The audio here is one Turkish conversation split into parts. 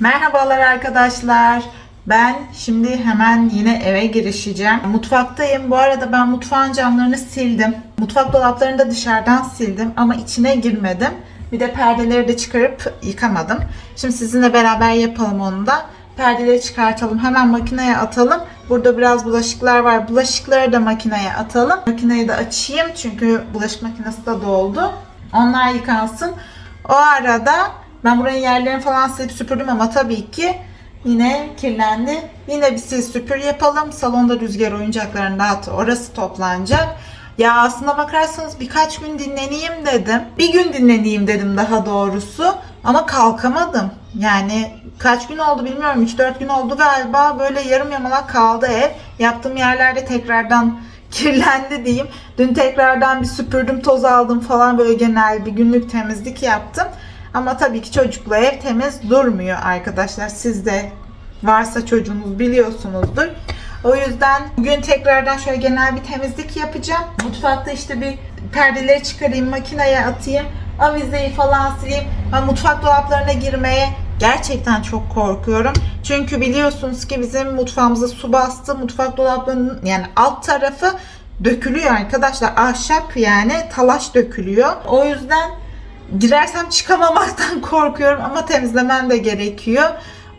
Merhabalar arkadaşlar. Ben şimdi hemen yine eve girişeceğim. Mutfaktayım. Bu arada ben mutfağın camlarını sildim. Mutfak dolaplarını da dışarıdan sildim ama içine girmedim. Bir de perdeleri de çıkarıp yıkamadım. Şimdi sizinle beraber yapalım onu da. Perdeleri çıkartalım. Hemen makineye atalım. Burada biraz bulaşıklar var. Bulaşıkları da makineye atalım. Makineyi de açayım çünkü bulaşık makinesi de doldu. Onlar yıkansın. O arada ben buranın yerlerini falan silip süpürdüm ama tabii ki yine kirlendi. Yine bir sil süpür yapalım. Salonda rüzgar oyuncaklarını dağıt. Orası toplanacak. Ya aslına bakarsanız birkaç gün dinleneyim dedim. Bir gün dinleneyim dedim daha doğrusu. Ama kalkamadım. Yani kaç gün oldu bilmiyorum. 3-4 gün oldu galiba. Böyle yarım yamalak kaldı ev. Yaptığım yerlerde tekrardan kirlendi diyeyim. Dün tekrardan bir süpürdüm, toz aldım falan böyle genel bir günlük temizlik yaptım. Ama tabii ki çocukla ev temiz durmuyor arkadaşlar. Siz de varsa çocuğunuz biliyorsunuzdur. O yüzden bugün tekrardan şöyle genel bir temizlik yapacağım. Mutfakta işte bir perdeleri çıkarayım, makineye atayım, avizeyi falan sileyim. Ben mutfak dolaplarına girmeye gerçekten çok korkuyorum. Çünkü biliyorsunuz ki bizim mutfağımıza su bastı. Mutfak dolaplarının yani alt tarafı dökülüyor arkadaşlar. Ahşap yani talaş dökülüyor. O yüzden girersem çıkamamaktan korkuyorum ama temizlemem de gerekiyor.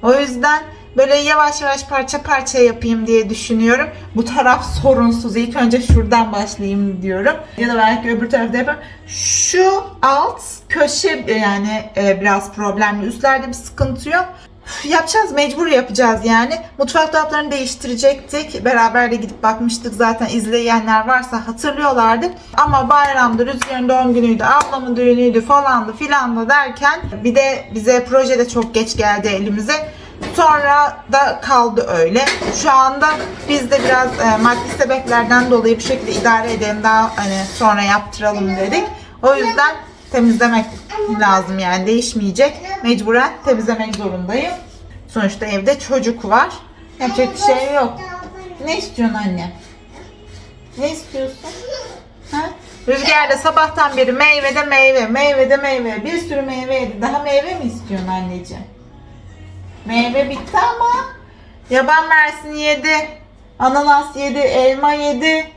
O yüzden böyle yavaş yavaş parça parça yapayım diye düşünüyorum. Bu taraf sorunsuz. İlk önce şuradan başlayayım diyorum. Ya da belki öbür tarafta yaparım. Şu alt köşe yani e, biraz problemli. Üstlerde bir sıkıntı yok. Yapacağız mecbur yapacağız yani. Mutfak dolaplarını değiştirecektik. Beraber de gidip bakmıştık zaten izleyenler varsa hatırlıyorlardı. Ama bayramda Rüzgar'ın doğum günüydü, ablamın düğünüydü falandı filandı derken bir de bize proje de çok geç geldi elimize. Sonra da kaldı öyle. Şu anda biz de biraz e, maddi sebeplerden dolayı bu şekilde idare edelim daha hani sonra yaptıralım dedik. O yüzden temizlemek lazım yani değişmeyecek. Mecburen temizlemek zorundayım. Sonuçta evde çocuk var. Yapacak bir şey yok. Ne istiyorsun anne? Ne istiyorsun? Ha? Rüzgar da sabahtan beri meyve de meyve, meyve de meyve. Bir sürü meyve yedi. Daha meyve mi istiyorsun anneciğim? Meyve bitti ama yaban mersini yedi. Ananas yedi, elma yedi.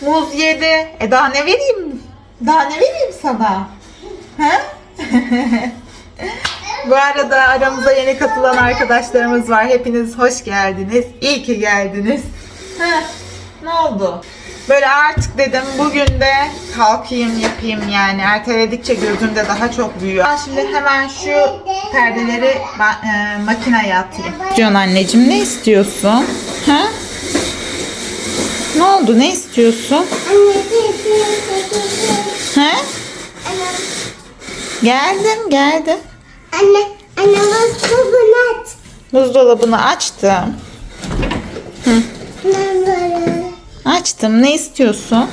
Muz yedi. E daha ne vereyim? Daha ne vereyim sana? He? Bu arada aramıza yeni katılan arkadaşlarımız var. Hepiniz hoş geldiniz. İyi ki geldiniz. Heh, ne oldu? Böyle artık dedim bugün de kalkayım yapayım yani. Erteledikçe gözümde daha çok büyüyor. Ben şimdi hemen şu perdeleri ma- e, makineye atayım. Diyorsun anneciğim ne istiyorsun? Ha? Ne oldu ne istiyorsun? Ha? Geldim geldim. Anne, anne buzdolabını aç. Buzdolabını açtım. Böyle. Açtım. Ne istiyorsun?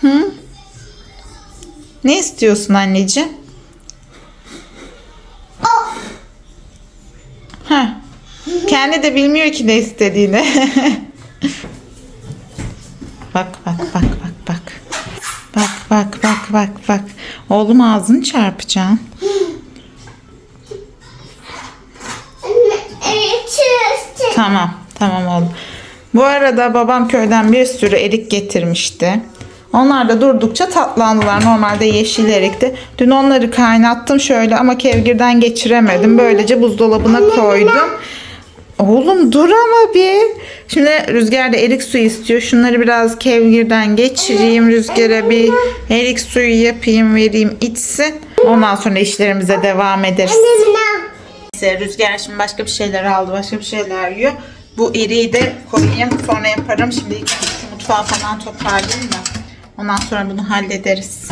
Hı? Ne istiyorsun anneciğim? Ha. Kendi de bilmiyor ki ne istediğini. bak bak bak bak bak. Bak bak bak bak bak. Oğlum ağzını çarpacaksın. Tamam, tamam oğlum. Bu arada babam köyden bir sürü erik getirmişti. Onlar da durdukça tatlandılar. Normalde yeşil erikti. Dün onları kaynattım şöyle ama kevgirden geçiremedim. Böylece buzdolabına koydum. Oğlum dur ama bir. Şimdi Rüzgar da erik suyu istiyor. Şunları biraz kevgirden geçireyim. Rüzgar'a bir erik suyu yapayım vereyim içsin. Ondan sonra işlerimize devam ederiz. Neyse Rüzgar şimdi başka bir şeyler aldı. Başka bir şeyler yiyor. Bu eriği de koyayım. Sonra yaparım. Şimdi mutfağı falan toparlayayım da. Ondan sonra bunu hallederiz.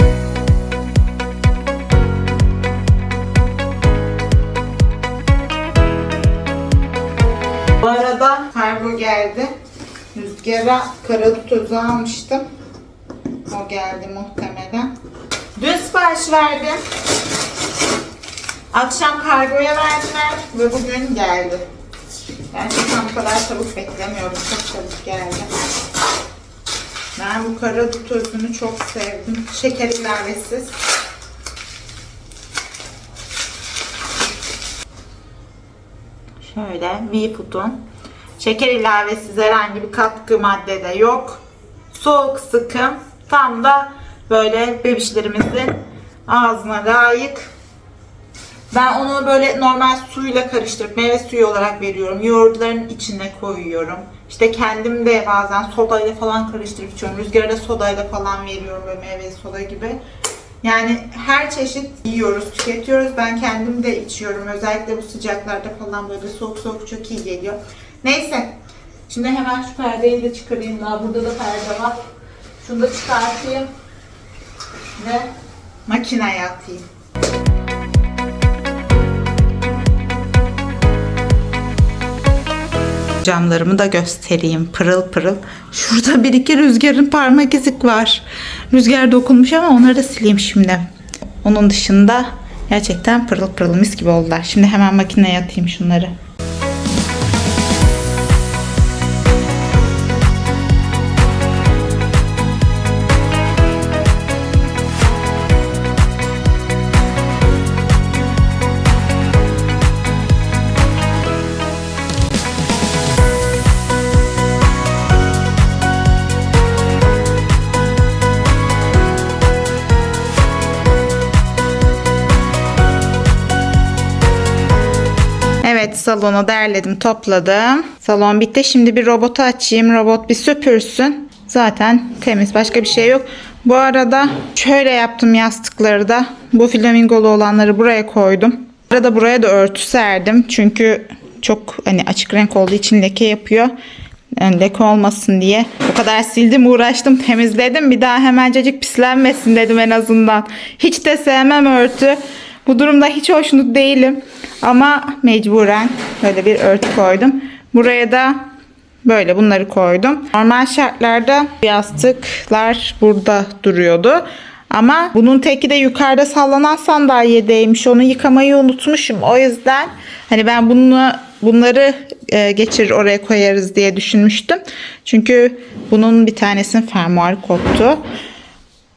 Bu arada kargo geldi. Rüzgara karadut tozu almıştım. O geldi muhtemelen. Dün sipariş verdim. Akşam kargoya verdiler ve bugün geldi. Gerçekten bu kadar çabuk beklemiyordum. Çok çabuk geldi. Ben bu kara dut özünü çok sevdim. Şeker ilavesiz. Şöyle V-Food'un. Şeker ilavesiz herhangi bir katkı madde de yok. Soğuk sıkım. Tam da böyle bebişlerimizin ağzına layık. Ben onu böyle normal suyla karıştırıp meyve suyu olarak veriyorum. Yoğurtların içine koyuyorum. İşte kendim de bazen sodayla falan karıştırıp içiyorum. Rüzgara da sodayla falan veriyorum böyle meyve soda gibi. Yani her çeşit yiyoruz, tüketiyoruz. Ben kendim de içiyorum. Özellikle bu sıcaklarda falan böyle soğuk soğuk çok iyi geliyor. Neyse. Şimdi hemen şu perdeyi de çıkarayım. Daha burada da perde var. Şunu da çıkartayım. Ve makineye atayım. Camlarımı da göstereyim. Pırıl pırıl. Şurada bir iki rüzgarın parmak izik var. Rüzgar dokunmuş ama onları da sileyim şimdi. Onun dışında gerçekten pırıl pırıl mis gibi oldular. Şimdi hemen makineye atayım şunları. Salonu derledim topladım. Salon bitti. Şimdi bir robotu açayım. Robot bir süpürsün. Zaten temiz. Başka bir şey yok. Bu arada şöyle yaptım yastıkları da. Bu flamingolu olanları buraya koydum. Arada buraya da örtü serdim. Çünkü çok hani açık renk olduğu için leke yapıyor. Yani leke olmasın diye. O kadar sildim uğraştım temizledim. Bir daha hemencecik pislenmesin dedim en azından. Hiç de sevmem örtü. Bu durumda hiç hoşnut değilim. Ama mecburen böyle bir örtü koydum. Buraya da böyle bunları koydum. Normal şartlarda yastıklar burada duruyordu. Ama bunun teki de yukarıda sallanan sandalyedeymiş. Onu yıkamayı unutmuşum. O yüzden hani ben bunu bunları e, geçirir oraya koyarız diye düşünmüştüm. Çünkü bunun bir tanesinin fermuarı koptu.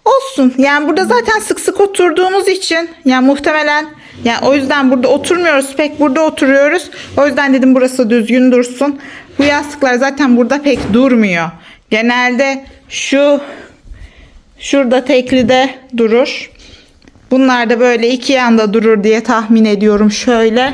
Olsun. Yani burada zaten sık sık oturduğumuz için yani muhtemelen yani o yüzden burada oturmuyoruz. Pek burada oturuyoruz. O yüzden dedim burası düzgün dursun. Bu yastıklar zaten burada pek durmuyor. Genelde şu şurada teklide durur. Bunlar da böyle iki yanda durur diye tahmin ediyorum şöyle.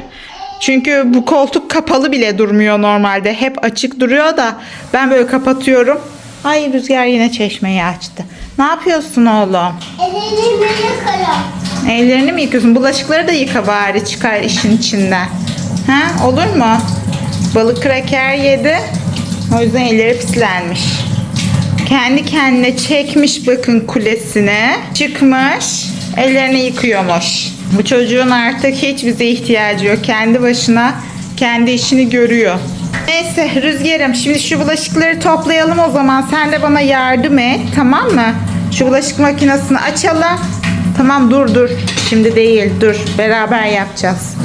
Çünkü bu koltuk kapalı bile durmuyor normalde. Hep açık duruyor da ben böyle kapatıyorum. Ay rüzgar yine çeşmeyi açtı. Ne yapıyorsun oğlum? Elini yıkarım. Ellerini mi yıkıyorsun? Bulaşıkları da yıka bari çıkar işin içinden. Ha, olur mu? Balık kraker yedi. O yüzden elleri pislenmiş. Kendi kendine çekmiş bakın kulesine. Çıkmış. Ellerini yıkıyormuş. Bu çocuğun artık hiç bize ihtiyacı yok. Kendi başına kendi işini görüyor. Neyse Rüzgar'ım şimdi şu bulaşıkları toplayalım o zaman. Sen de bana yardım et tamam mı? Şu bulaşık makinesini açalım. Tamam dur dur. Şimdi değil dur. Beraber yapacağız.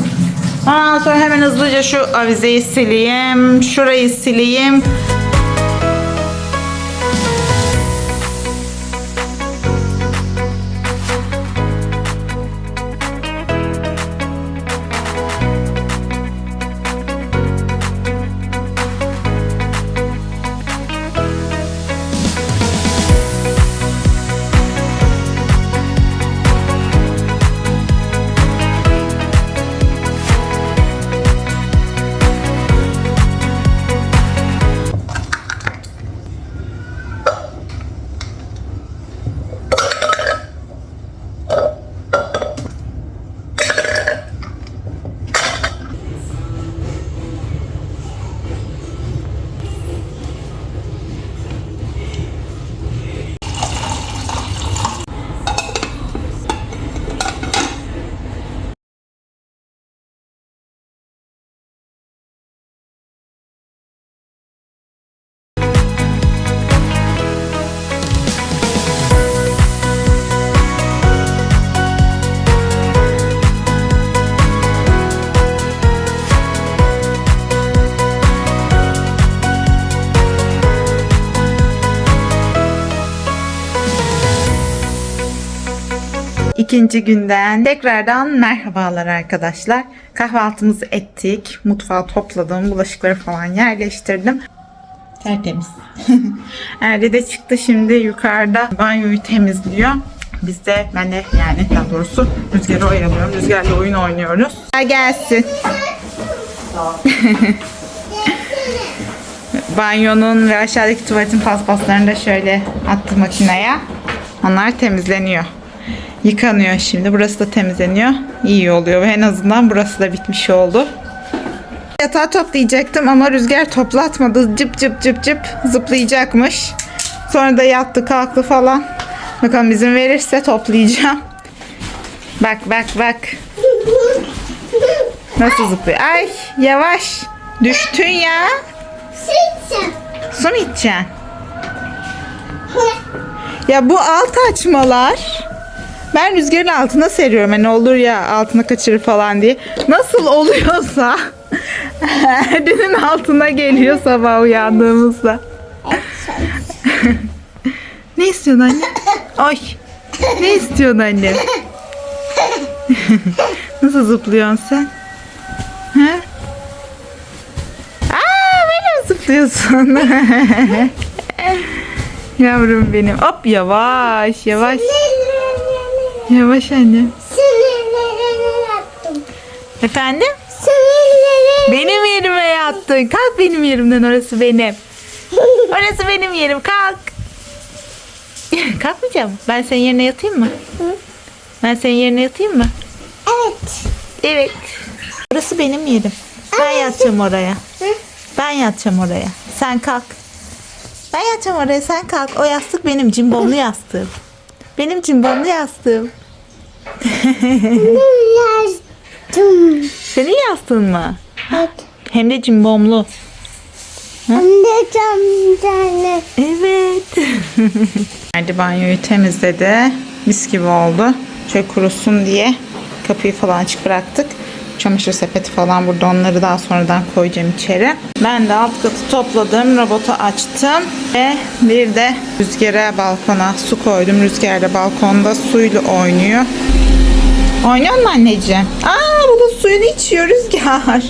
Ondan sonra hemen hızlıca şu avizeyi sileyim. Şurayı sileyim. İkinci günden tekrardan merhabalar arkadaşlar. Kahvaltımızı ettik. Mutfağı topladım. Bulaşıkları falan yerleştirdim. Tertemiz. Erdi de çıktı şimdi yukarıda banyoyu temizliyor. Biz de ben de yani daha doğrusu Rüzgar'ı oyalıyorum. Rüzgar'la oyun oynuyoruz. Gel gelsin. Banyonun ve aşağıdaki tuvaletin paspaslarını da şöyle attı makineye. Onlar temizleniyor. Yıkanıyor şimdi. Burası da temizleniyor. İyi oluyor ve en azından burası da bitmiş oldu. Yatağı toplayacaktım ama rüzgar toplatmadı. Cıp cıp cıp cıp zıplayacakmış. Sonra da yattı kalktı falan. Bakalım izin verirse toplayacağım. Bak bak bak. Nasıl zıplıyor? Ay yavaş. Düştün ya. Su mu içeceksin? Ya bu alt açmalar ben rüzgarın altına seriyorum. Hani olur ya altına kaçırır falan diye. Nasıl oluyorsa Erdin'in altına geliyor sabah uyandığımızda. ne istiyorsun anne? Ay. Ne istiyorsun anne? Nasıl zıplıyorsun sen? Ha? Aa, böyle mi zıplıyorsun? Yavrum benim. Hop yavaş yavaş. Yavaş anne. Sinirlerine yattım. Efendim? Sinirlerine. Benim yerime yattın. Kalk benim yerimden orası benim. Orası benim yerim. Kalk. Kalkmayacağım. Ben senin yerine yatayım mı? Ben senin yerine yatayım mı? Evet. Evet. Orası benim yerim. Ben yatacağım oraya. Ben yatacağım oraya. Sen kalk. Ben yatacağım oraya sen kalk. O yastık benim cimbomlu yastığım. Benim cimbomlu yastığım. Yattım. Senin yastığın mı? Evet. Hem de cimbomlu. Hem de tam tane. Evet. Hadi banyoyu temizledi. Mis gibi oldu. Şöyle kurusun diye kapıyı falan açık bıraktık. Çamaşır sepeti falan burada onları daha sonradan koyacağım içeri. Ben de alt katı topladım. Robotu açtım. Ve bir de rüzgara balkona su koydum. Rüzgar da balkonda suyla oynuyor. Oynuyor mu anneciğim? Aa bulut suyunu içiyor Rüzgar.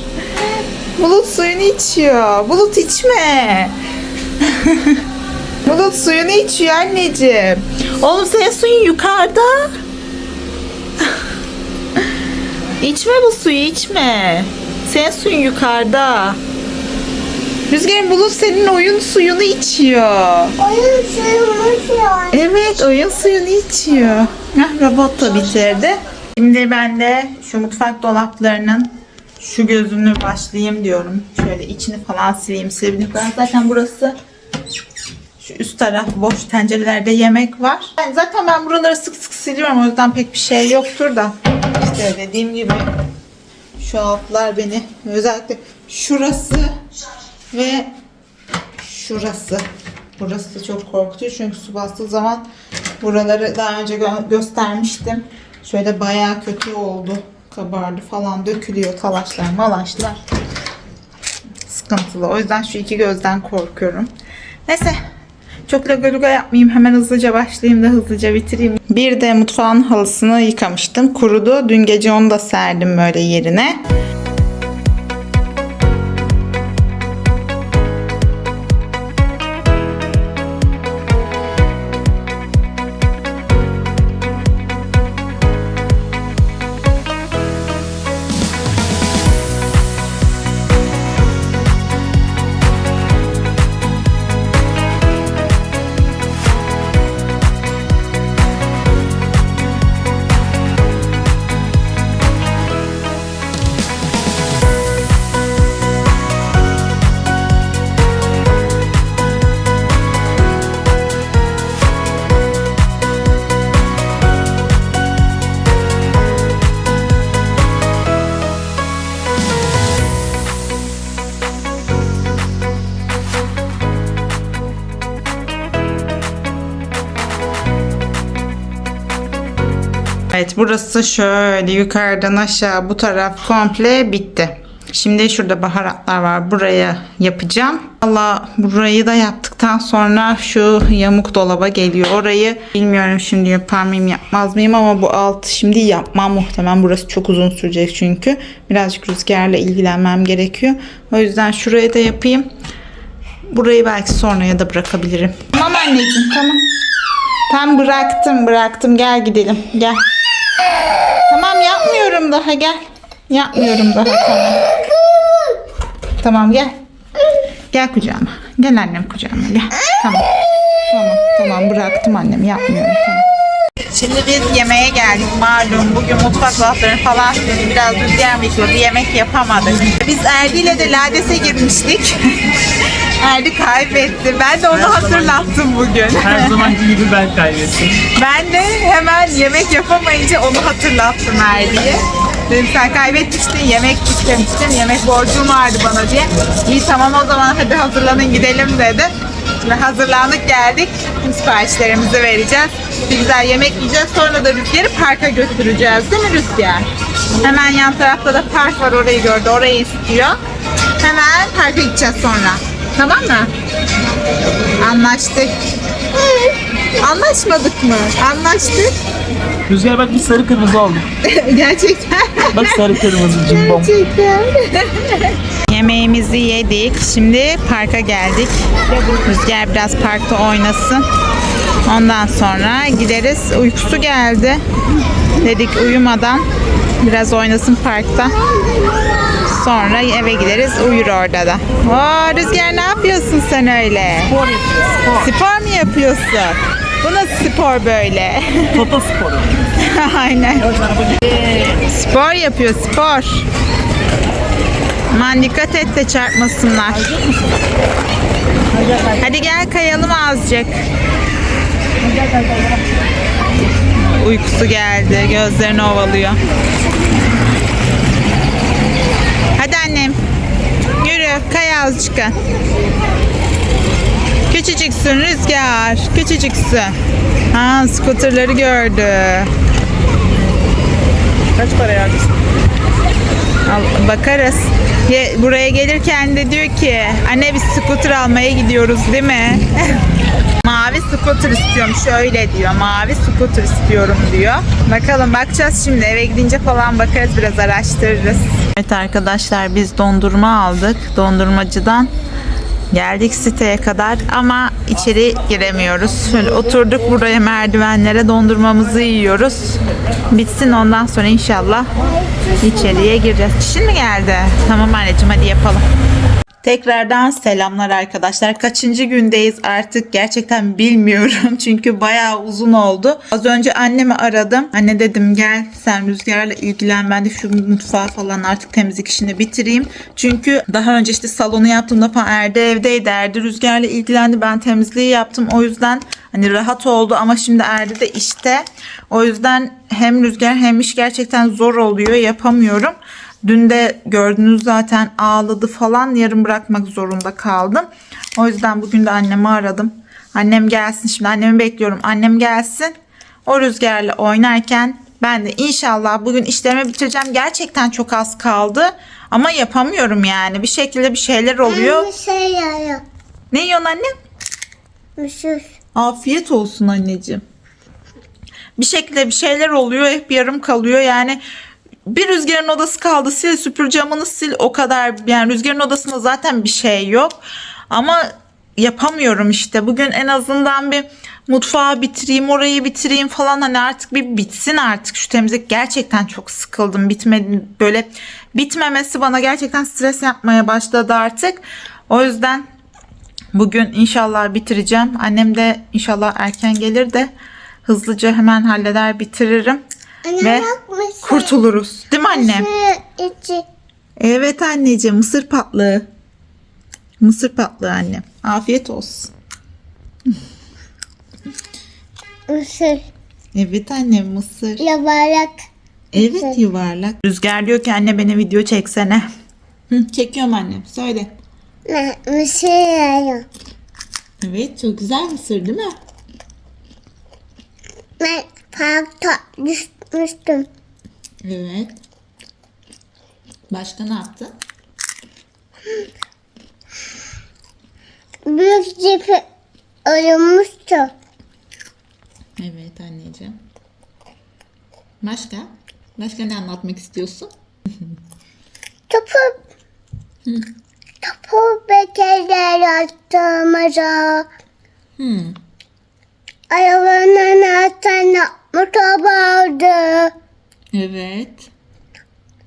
Bulut suyunu içiyor. Bulut içme. Bulut suyunu içiyor anneciğim. Oğlum senin suyun yukarıda. İçme bu suyu içme. Senin suyun yukarıda. Rüzgar'ın bulut senin oyun suyunu içiyor. Oyun suyumuş ya. Evet oyun suyunu içiyor. Heh, robot da bitirdi. Şimdi ben de şu mutfak dolaplarının şu gözünü başlayayım diyorum. Şöyle içini falan sileyim silebilirim. Zaten burası şu üst taraf boş tencerelerde yemek var. Yani zaten ben buraları sık sık siliyorum o yüzden pek bir şey yoktur da. İşte dediğim gibi şu altlar beni özellikle şurası ve şurası. Burası çok korkutuyor çünkü su bastığı zaman buraları daha önce gö- göstermiştim. Şöyle bayağı kötü oldu. Kabardı falan dökülüyor talaşlar malaşlar. Sıkıntılı. O yüzden şu iki gözden korkuyorum. Neyse. Çok lagaluga yapmayayım. Hemen hızlıca başlayayım da hızlıca bitireyim. Bir de mutfağın halısını yıkamıştım. Kurudu. Dün gece onu da serdim böyle yerine. Evet burası şöyle yukarıdan aşağı bu taraf komple bitti. Şimdi şurada baharatlar var. Buraya yapacağım. Allah burayı da yaptıktan sonra şu yamuk dolaba geliyor. Orayı bilmiyorum şimdi yapar mıyım yapmaz mıyım ama bu alt şimdi yapmam muhtemelen. Burası çok uzun sürecek çünkü. Birazcık rüzgarla ilgilenmem gerekiyor. O yüzden şurayı da yapayım. Burayı belki sonraya da bırakabilirim. Tamam anneciğim tamam. Tam bıraktım bıraktım gel gidelim gel. Tamam yapmıyorum daha gel. Yapmıyorum daha tamam. Tamam gel. Gel kucağıma. Gel annem kucağıma gel. Tamam. Tamam tamam bıraktım annem yapmıyorum tamam. Şimdi biz yemeğe geldik malum. Bugün mutfak dolaplarını falan sildik. Biraz rüzgar mikrofonu yemek yapamadık. Biz Erdi ile de Lades'e girmiştik. Erdi kaybetti. Ben de onu hatırlattım bugün. Her zamanki gibi ben kaybettim. Ben de hemen yemek yapamayınca onu hatırlattım Erdi'ye. Dedim sen kaybetmiştin, yemek istemiştin, yemek borcum vardı bana diye. İyi tamam o zaman hadi hazırlanın gidelim dedi. Şimdi hazırlandık geldik. Şimdi siparişlerimizi vereceğiz. Bir güzel yemek yiyeceğiz. Sonra da Rüzgar'ı parka götüreceğiz. Değil mi Rüzgar? Hemen yan tarafta da park var orayı gördü. Orayı istiyor. Hemen parka gideceğiz sonra. Tamam mı? Anlaştık. Anlaşmadık mı? Anlaştık. Rüzgar bak bir sarı kırmızı oldu. Gerçekten. Bak sarı kırmızı cimbom. Gerçekten. Yemeğimizi yedik. Şimdi parka geldik. Rüzgar biraz parkta oynasın. Ondan sonra gideriz. Uykusu geldi. Dedik uyumadan biraz oynasın parkta. Sonra eve gideriz. Uyur orada da. Oo, Rüzgar ne yapıyorsun sen öyle? Spor yapıyor, spor. Spor mu yapıyorsun? Bu nasıl spor böyle? Toto sporu. Aynen. Spor yapıyor spor. Aman dikkat et de çarpmasınlar. Hadi gel kayalım azıcık. Uykusu geldi. Gözlerini ovalıyor. Hadi annem. Yürü kay azıcık. Küçücüksün Rüzgar. Küçücüksün. Ha skuterları gördü. Kaç para ya? Al, bakarız. Ye- buraya gelirken de diyor ki anne biz scooter almaya gidiyoruz değil mi? scooter istiyorum şöyle diyor. Mavi scooter istiyorum diyor. Bakalım bakacağız şimdi eve gidince falan bakarız biraz araştırırız. Evet arkadaşlar biz dondurma aldık dondurmacıdan. Geldik siteye kadar ama içeri giremiyoruz. Şöyle oturduk buraya merdivenlere dondurmamızı yiyoruz. Bitsin ondan sonra inşallah içeriye gireceğiz. Çişin mi geldi? Tamam anneciğim hadi yapalım. Tekrardan selamlar arkadaşlar. Kaçıncı gündeyiz artık gerçekten bilmiyorum. Çünkü bayağı uzun oldu. Az önce annemi aradım. Anne dedim gel sen rüzgarla ilgilen. Ben de şu mutfağı falan artık temizlik işini bitireyim. Çünkü daha önce işte salonu yaptığımda falan Erdi evdeydi. Erdi rüzgarla ilgilendi. Ben temizliği yaptım. O yüzden hani rahat oldu ama şimdi Erdi de işte. O yüzden hem rüzgar hem iş gerçekten zor oluyor. Yapamıyorum. Dün de gördünüz zaten ağladı falan yarım bırakmak zorunda kaldım. O yüzden bugün de annemi aradım. Annem gelsin şimdi annemi bekliyorum. Annem gelsin. O rüzgarla oynarken ben de inşallah bugün işlerimi bitireceğim. Gerçekten çok az kaldı. Ama yapamıyorum yani. Bir şekilde bir şeyler oluyor. Bir şey yarıyor. Ne yiyorsun annem? Mışır. Afiyet olsun anneciğim. Bir şekilde bir şeyler oluyor hep yarım kalıyor yani bir rüzgarın odası kaldı sil süpür camını sil. O kadar yani rüzgarın odasında zaten bir şey yok. Ama yapamıyorum işte. Bugün en azından bir mutfağı bitireyim orayı bitireyim falan. Hani artık bir bitsin artık şu temizlik. Gerçekten çok sıkıldım. Bitmedi böyle bitmemesi bana gerçekten stres yapmaya başladı artık. O yüzden Bugün inşallah bitireceğim. Annem de inşallah erken gelir de hızlıca hemen halleder bitiririm. Anne Ve bak mısır. Kurtuluruz. Değil mi annem? Mısır içi. Evet anneciğim mısır patlığı. Mısır patlığı annem. Afiyet olsun. Mısır. Evet annem mısır. Yabarak. Evet yuvarlak. Rüzgar diyor ki anne beni video çeksene. Hı, çekiyorum annem söyle. Ne? Mısır yarıyor. Evet çok güzel mısır değil mi? Ben parkta düşmüştüm. Evet. Başka ne yaptın? Büyük cipi ölmüştü. Evet anneciğim. Başka? Başka ne anlatmak istiyorsun? Topu topu bekerler attığımıza Hmm. arabanın altına motor vardı. Evet.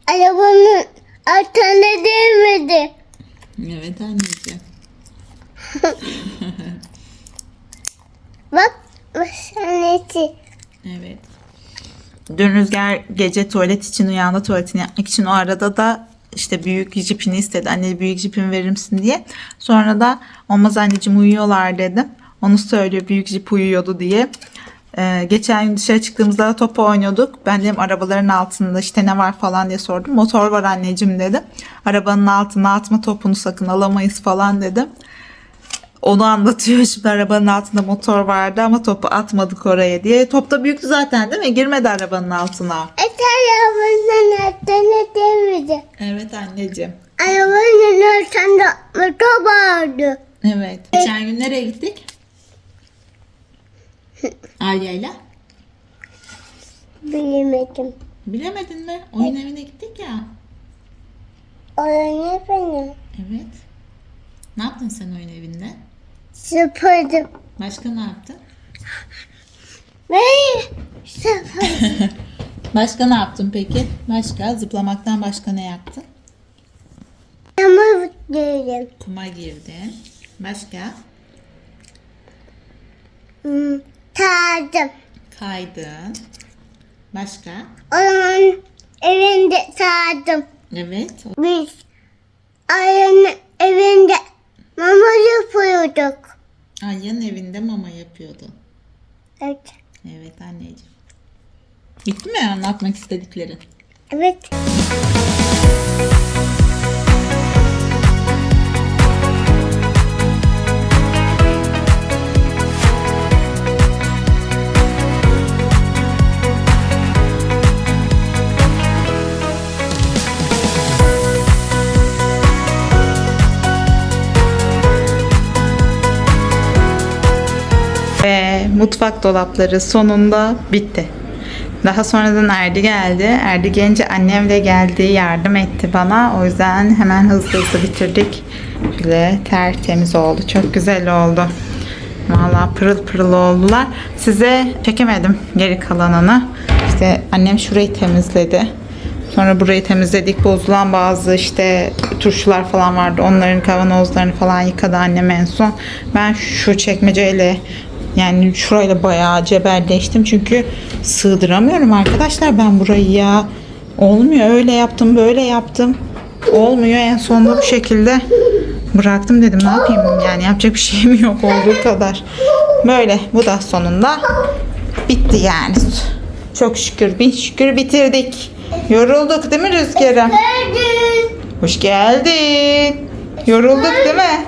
Arabanın altına değmedi. Evet anneciğim. Bak saneti. Evet. Dün Rüzgar gece tuvalet için uyandı tuvaletini yapmak için o arada da işte büyük jipini istedi. Anne büyük jipimi verir misin diye. Sonra da olmaz anneciğim uyuyorlar dedim. Onu söylüyor büyük jip uyuyordu diye. Ee, geçen gün dışarı çıktığımızda da top oynuyorduk. Ben dedim arabaların altında işte ne var falan diye sordum. Motor var anneciğim dedi. Arabanın altına atma topunu sakın alamayız falan dedim. Onu anlatıyor şimdi arabanın altında motor vardı ama topu atmadık oraya diye. Top da büyüktü zaten değil mi? Girmedi arabanın altına. Et arabanın altına değmedi. Evet anneciğim. Arabanın altında motor vardı. Evet. Geçen gün nereye gittik? Arya'yla. Bilemedim. Bilemedin mi? Oyun evine gittik ya. Oranı benim. Evet. Ne yaptın sen oyun evinde? Sıfırdım. Başka ne yaptın? Ben sıfırdım. Başka ne yaptın peki? Başka? Zıplamaktan başka ne yaptın? Ama değilim. Kuma girdin. Başka? Hmm, Tadım. Kaydın. Başka? Onun evinde tadım. Evet. Biz ayının evinde mama yapıyorduk. Arya'nın evinde mama yapıyordun. Evet. Evet anneciğim. Bitti mi anlatmak istediklerin? Evet. Mutfak dolapları sonunda bitti. Daha sonradan Erdi geldi. Erdi gelince annem de geldi, yardım etti bana. O yüzden hemen hızlı hızlı bitirdik. Böyle tertemiz oldu. Çok güzel oldu. Vallahi pırıl pırıl oldular. Size çekemedim geri kalanını. İşte annem şurayı temizledi. Sonra burayı temizledik. Bozulan bazı işte turşular falan vardı. Onların kavanozlarını falan yıkadı annem en son. Ben şu çekmeceyle yani şurayla bayağı cebelleştim. Çünkü sığdıramıyorum arkadaşlar ben burayı ya. Olmuyor. Öyle yaptım böyle yaptım. Olmuyor. En sonunda bu şekilde bıraktım dedim. Ne yapayım yani yapacak bir şeyim yok olduğu kadar. Böyle. Bu da sonunda bitti yani. Çok şükür. Bin şükür bitirdik. Yorulduk değil mi Rüzgar'ım? Hoş geldin. Yorulduk değil mi?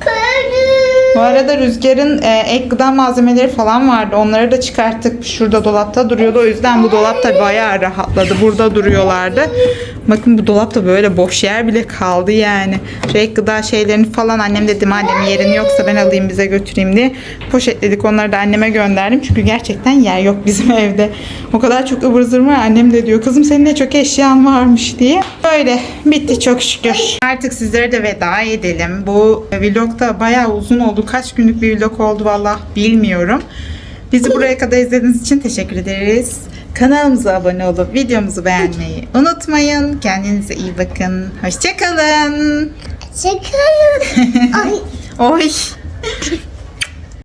Kırdım. Bu arada Rüzgar'ın e, ek gıda malzemeleri falan vardı. Onları da çıkarttık. Şurada dolapta duruyordu. O yüzden bu dolap da bayağı rahatladı. Burada duruyorlardı. Bakın bu dolapta böyle boş yer bile kaldı yani. Şu ek gıda şeylerini falan annem dedi madem yerin yoksa ben alayım bize götüreyim diye poşetledik. Onları da anneme gönderdim. Çünkü gerçekten yer yok bizim evde. O kadar çok ıvır zıvır var. Annem de diyor kızım senin ne çok eşyan varmış diye. Böyle bitti çok şükür. Artık sizlere de veda edelim. Bu vlog da bayağı uzun oldu. Kaç günlük bir vlog oldu valla bilmiyorum. Bizi buraya kadar izlediğiniz için teşekkür ederiz. Kanalımıza abone olup videomuzu beğenmeyi unutmayın. Kendinize iyi bakın. Hoşçakalın. Çıkarım. Ay. Oy.